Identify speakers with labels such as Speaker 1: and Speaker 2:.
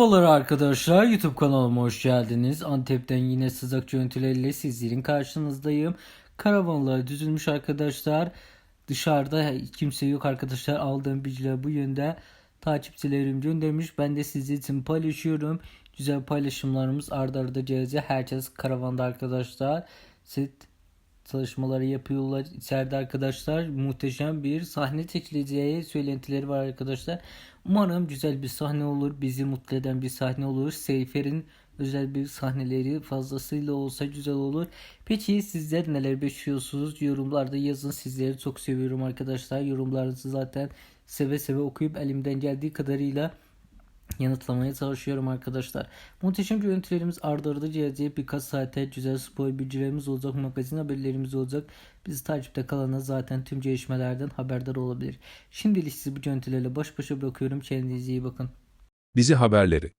Speaker 1: Merhabalar arkadaşlar YouTube kanalıma hoş geldiniz. Antep'ten yine sızak görüntüleriyle sizlerin karşınızdayım. Karavanlar düzülmüş arkadaşlar. Dışarıda kimse yok arkadaşlar. Aldığım bilgiler bu yönde. Takipçilerim göndermiş. Ben de sizin için paylaşıyorum. Güzel paylaşımlarımız ardarda arda gelecek. Herkes karavanda arkadaşlar. Set çalışmaları yapıyorlar içeride arkadaşlar. Muhteşem bir sahne çekileceği söylentileri var arkadaşlar. Umarım güzel bir sahne olur. Bizi mutlu eden bir sahne olur. Seyfer'in özel bir sahneleri fazlasıyla olsa güzel olur. Peki sizler neler bekliyorsunuz? Yorumlarda yazın. Sizleri çok seviyorum arkadaşlar. Yorumlarınızı zaten seve seve okuyup elimden geldiği kadarıyla yanıtlamaya çalışıyorum arkadaşlar. Muhteşem görüntülerimiz ardı ardı gelecek birkaç saate güzel spor bilgilerimiz olacak, magazin haberlerimiz olacak. Bizi takipte kalana zaten tüm gelişmelerden haberdar olabilir. Şimdilik sizi bu görüntülerle baş başa bırakıyorum. Kendinize iyi bakın.
Speaker 2: Dizi haberleri